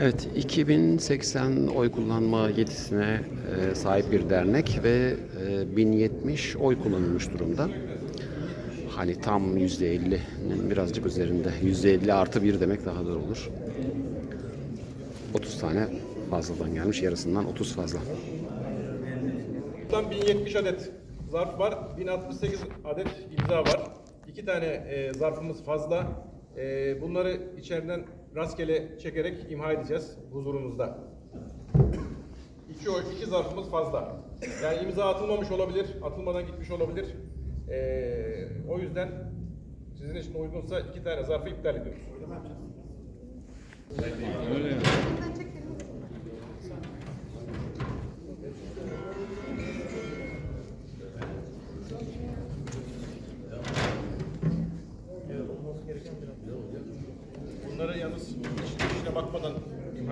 Evet, 2080 oy kullanma yetisine e, sahip bir dernek ve e, 1070 oy kullanılmış durumda. Hani tam %50'nin birazcık üzerinde. %50 artı 1 demek daha doğru olur. 30 tane fazladan gelmiş, yarısından 30 fazla. Buradan 1070 adet zarf var, 1068 adet imza var. İki tane e, zarfımız fazla. E, bunları içeriden rastgele çekerek imha edeceğiz huzurunuzda. İki, oy- iki zarfımız fazla. Yani imza atılmamış olabilir, atılmadan gitmiş olabilir. E, o yüzden sizin için uygunsa iki tane zarfı iptal ediyoruz. Bunları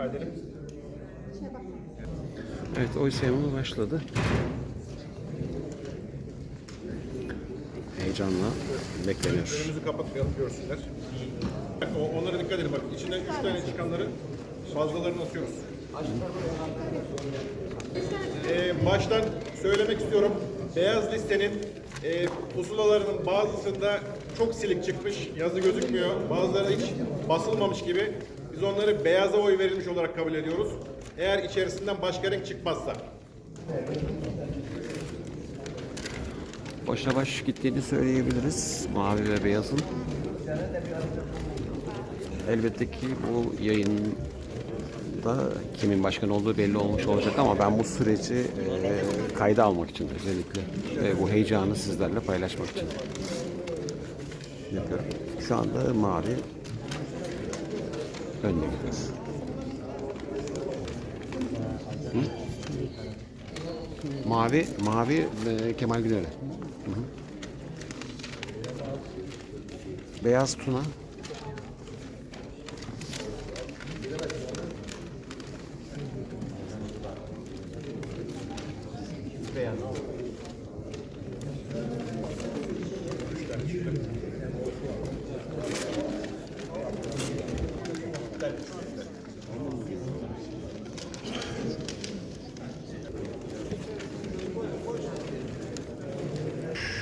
edelim. Evet, oy sayımı başladı. Heyecanla bekleniyor. Önümüzü kapatmayalım görsünler. O- Onlara dikkat edin bak. İçinden üç tane çıkanları fazlalarını atıyoruz. Ee, baştan söylemek istiyorum. Beyaz listenin e, pusulalarının bazısında çok silik çıkmış, yazı gözükmüyor. Bazıları hiç basılmamış gibi. Biz onları beyaza oy verilmiş olarak kabul ediyoruz. Eğer içerisinden başka renk çıkmazsa. Başa baş gittiğini söyleyebiliriz. Mavi ve beyazın. Elbette ki bu yayında kimin başkan olduğu belli olmuş olacak ama ben bu süreci e, kayda almak için özellikle ve bu heyecanı sizlerle paylaşmak için yapıyorum. Şu anda mavi önde gidiyor. Hı? Mavi, mavi e, Kemal Güner'e. Hı hı. Beyaz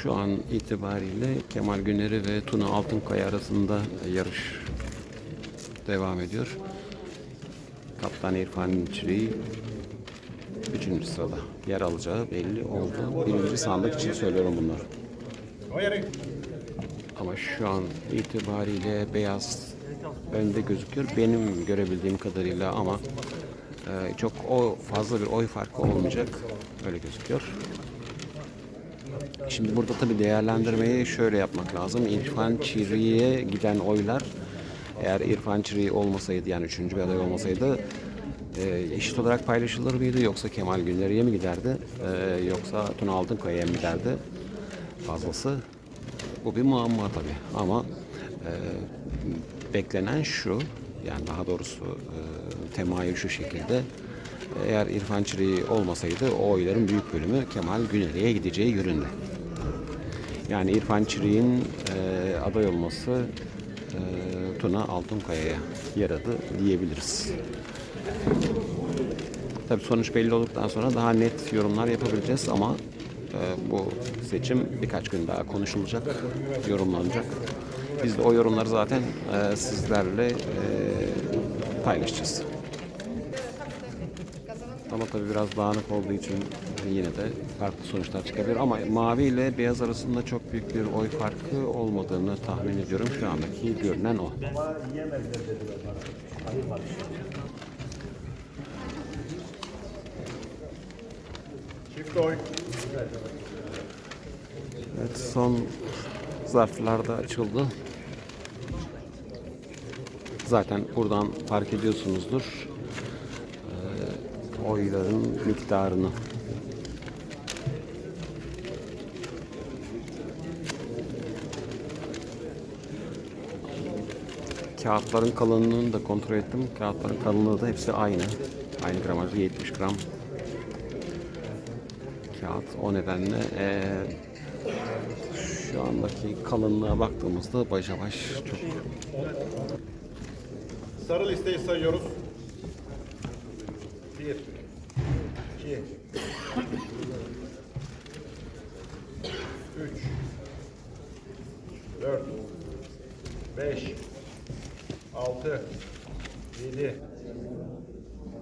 Şu an itibariyle Kemal Güneri ve Tuna Altınkaya arasında yarış devam ediyor. Kaptan İrfan İçri 3. sırada yer alacağı belli oldu. Birinci sandık için söylüyorum bunları. Ama şu an itibariyle beyaz önde gözüküyor. Benim görebildiğim kadarıyla ama e, çok o fazla bir oy farkı olmayacak. Öyle gözüküyor. Şimdi burada tabii değerlendirmeyi şöyle yapmak lazım. İrfan Çiri'ye giden oylar eğer İrfan Çiri olmasaydı yani üçüncü bir aday olmasaydı e, eşit olarak paylaşılır mıydı yoksa Kemal Günleri'ye mi giderdi e, yoksa Tuna Altınkaya'ya mı giderdi fazlası bu bir muamma tabii ama e, beklenen şu yani daha doğrusu e, temayül şu şekilde eğer İrfan Çiri olmasaydı o oyların büyük bölümü Kemal Güneri'ye gideceği yönünde. Yani İrfan Çirik'in e, aday olması e, Tuna Altınkaya'ya yaradı diyebiliriz. Tabii sonuç belli olduktan sonra daha net yorumlar yapabileceğiz ama e, bu seçim birkaç gün daha konuşulacak, yorumlanacak. Biz de o yorumları zaten e, sizlerle e, paylaşacağız. Ama tabii biraz dağınık olduğu için yine de farklı sonuçlar çıkabilir. Ama mavi ile beyaz arasında çok büyük bir oy farkı olmadığını tahmin ediyorum. Şu andaki görünen o. çift oy. Evet son zarflar da açıldı. Zaten buradan fark ediyorsunuzdur oyların miktarını. Kağıtların kalınlığını da kontrol ettim. Kağıtların kalınlığı da hepsi aynı. Aynı gramajda 70 gram kağıt. O nedenle eee, şu andaki kalınlığa baktığımızda başa baş çok Sarı listeyi sayıyoruz. Bir, iki, üç, dört, beş, altı, yedi,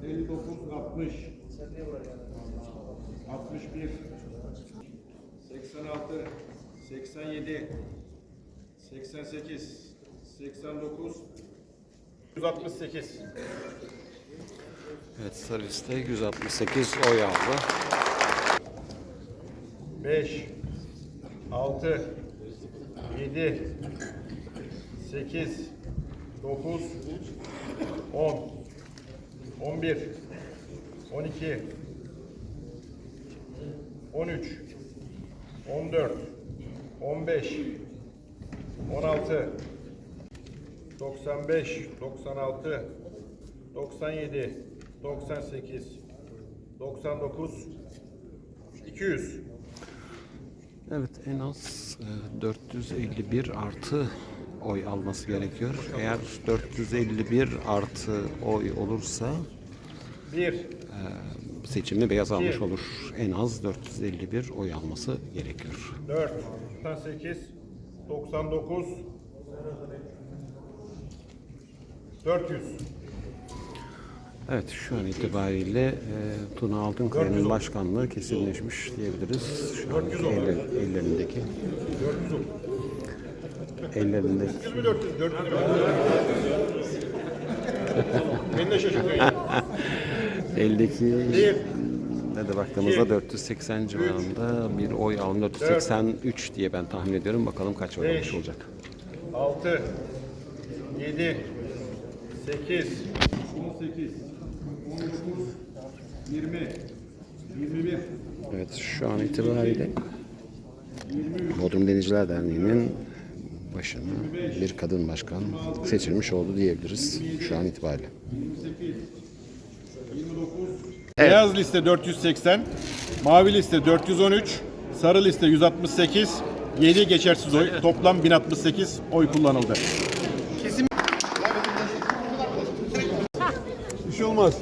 59, 60, 61, 86, 87, 88, 89, 168. Evet sarı liste 168 oy aldı. 5 6 7 8 9 10 11 12 13 14 15 16 95 96 97 98 99 200 Evet en az e, 451 artı oy alması gerekiyor. Eğer 451 artı oy olursa 1 seçimi beyaz almış olur. En az 451 oy alması gerekiyor. 4, 98, 99, 400. Evet şu an itibariyle e, Tuna Altınkaya'nın 410. başkanlığı kesinleşmiş diyebiliriz. Şu an 410. elle- ellerindeki 410. ellerindeki 100 mü 400? 400 mü? Beni de şaşırtıyor. ya. eldeki ne de baktığımızda iki, 480 civarında bir oy alım 483 diye ben tahmin ediyorum. Bakalım kaç oy almış olacak. 6, 7, 8, 18, 19, 20, 21, Evet şu an itibariyle Bodrum Denizciler Derneği'nin başına bir kadın başkan seçilmiş oldu diyebiliriz şu an itibariyle. 28, 29. Beyaz liste 480, mavi liste 413, sarı liste 168, 7 geçersiz oy, toplam 1068 oy kullanıldı. Bir şey olmaz.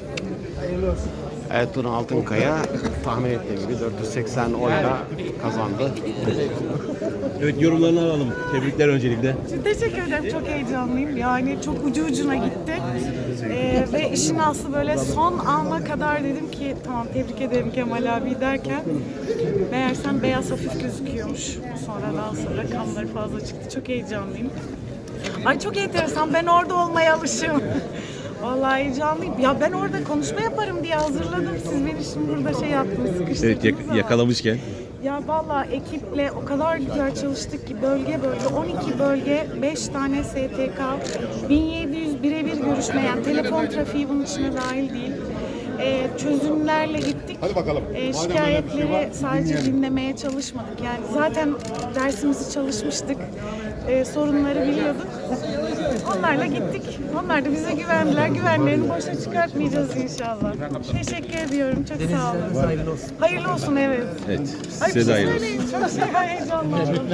Evet Tuna Altınkaya tahmin ettiğim gibi 480 oyla kazandı. Evet yorumlarını alalım. Tebrikler öncelikle. Teşekkür ederim. Çok heyecanlıyım. Yani çok ucu ucuna gitti. Ee, ve işin aslı böyle son ana kadar dedim ki tamam tebrik ederim Kemal abi derken meğersem beyaz hafif gözüküyormuş. Sonradan sonra kanları fazla çıktı. Çok heyecanlıyım. Ay çok enteresan. Ben orada olmaya alışığım. Vallahi heyecanlıyım. Ya ben orada konuşma yaparım diye hazırladım. Siz beni şimdi burada şey yaptınız, sıkıştırdınız Evet yak- ama- yakalamışken. ya valla ekiple o kadar güzel çalıştık ki bölge bölge 12 bölge 5 tane STK 1700 birebir görüşme yani telefon trafiği bunun içine dahil değil. Ee, çözümlerle gittik. Hadi bakalım. Ee, Madem öyle bir şey var, şikayetleri sadece dinlemeye çalışmadık. Yani zaten dersimizi çalışmıştık. Ee, sorunları biliyorduk. Onlarla gittik. Onlar da bize güvendiler. Güvenlerini boşa çıkartmayacağız inşallah. Teşekkür ediyorum. Çok sağ olun. Hayırlı olsun. Hayırlı olsun evet. Evet. Ay, bir Size de şey hayırlı olsun. söyleyin. Çok şey heyecanlandım.